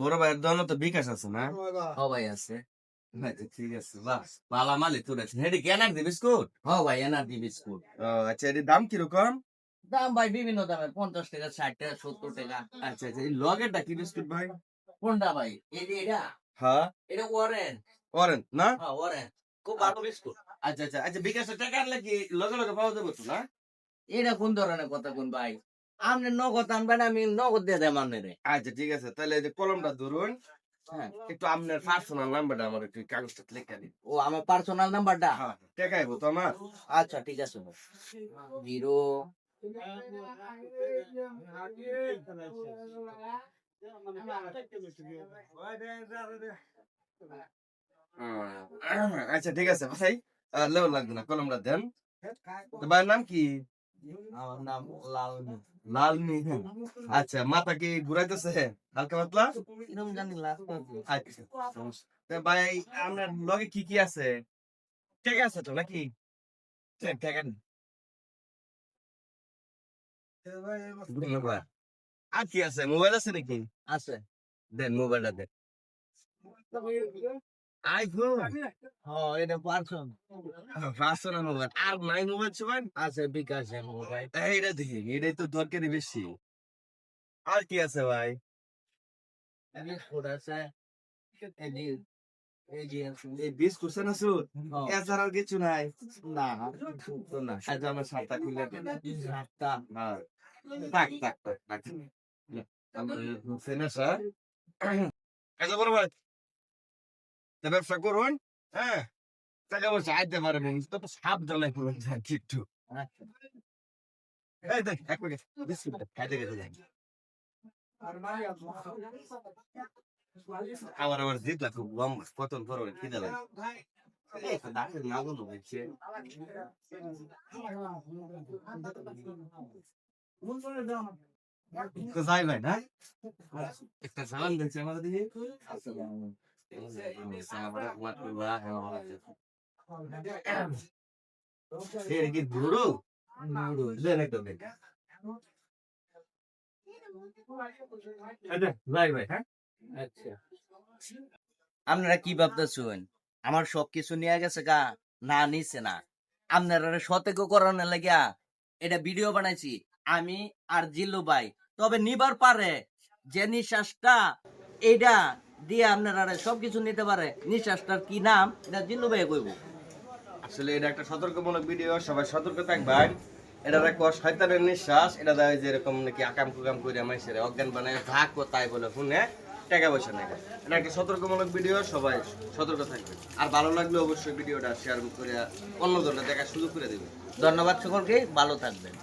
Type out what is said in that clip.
বড় ভাইয়ের দোকানে তো বিকাশ আছে না? হ ভাই আছে। ঠিক আছে বাহ পালা মালি তোর আছে। হেডি কেনার বিস্কুট? হ ভাই এনার্জি বিস্কুট। আচ্ছা দাম কীরকম? দাম ভাই বিভিন্ন দামের। পঞ্চাশ টাকা ষাট টাকা সত্তর টাকা। আচ্ছা আচ্ছা এই লগেরটা কি বিস্কুট ভাই? কোনটা ভাই? এই যে এটা? হ্যাঁ এটা অরেঞ্জ অরেঞ্জ না? হ্যাঁ অরেঞ্জ খুব ভালো বিস্কুট। আচ্ছা আচ্ছা আচ্ছা বিকাশের টাকা আনলে কি লগে লগে পাওয়া যাবে তো না? এটা কোন ধরনের কথা কোন ভাই? আপনি নগদ আনবেন আমি নগদ দিয়ে দেয় মানে রে আচ্ছা ঠিক আছে। তাহলে এই যে কলমটা ধরুন হ্যাঁ একটু আপনার পার্সোনাল নাম্বারটা আমার একটু কাগজটা লিখে দিন। ও আমার পার্সোনাল নাম্বারটা হ্যাঁ টাকাই তো আমার। আচ্ছা ঠিক আছে জিরো। আচ্ছা ঠিক আছে ভাই। লেও লাগবে না কলমটা দেন। তো ভাইয়ের নাম কি? আমার নাম লালমি। আচ্ছা মাথা কি ঘুরাইতেছে? হালকা পাতলা? কিরম জানি আচ্ছা। ভাই আপনার লগে কি কি আছে? ঠিক আছে তো নাকি? ঠিক। আর কি আছে? মোবাইল আছে নাকি? আছে। দেন মোবাইলটা দেন। আইফোন? হ্যাঁ এটা পার্সন পার্সোনাল মোবাইল। আর নাই মোবাইল আছে বিকাশ মোবাইল। এইটা দেখি এটাই তো দরকারি বেশি। আর কি আছে ভাই? আছে। কিছু নাই? না তো না। আমার সাতটা খুলে সাতটা? থাক থাক থাক থাক। আমার আচ্ছা বড় ভাই। ব্যবসা করুন হ্যাঁ? টাকা পয়সা আইতে পারেন তো সাবধানে করুন একটু আমার আবার জিতলা খুব লম্বা কতন পরে খিদে লাগে। না? একটা সালাম দিচ্ছে আমার দিকে। কি দেন আচ্ছা ভাই হ্যাঁ আচ্ছা আপনারা কি ভাবতেছেন আমার সব কিছু নিয়ে গেছে গা। না নিছে না। আপনারা সতর্ক করানোর লাগিয়া এটা ভিডিও বানাইছি। আমি আর জিল্লু ভাই। তবে নিবার পারে যে নিঃশ্বাসটা এটা দিয়ে আপনারা সবকিছু নিতে পারে। নিঃশ্বাসটার কি নাম? এটা ভাই কইব। আসলে এটা একটা সতর্কমূলক ভিডিও সবাই সতর্ক থাকবেন। এটা শয়তানের নিঃশ্বাস, এটা দেয় যে এরকম নাকি আকাম কুকাম করে মানুষের অজ্ঞান বানায় ভাগ তাই বলে শুনে টাকা পয়সা নেই এটা একটা সতর্কমূলক ভিডিও সবাই সতর্ক থাকবে আর ভালো লাগলে অবশ্যই ভিডিওটা শেয়ার করে দলটা দেখার সুযোগ করে দেবে ধন্যবাদ সকলকে, ভালো থাকবেন।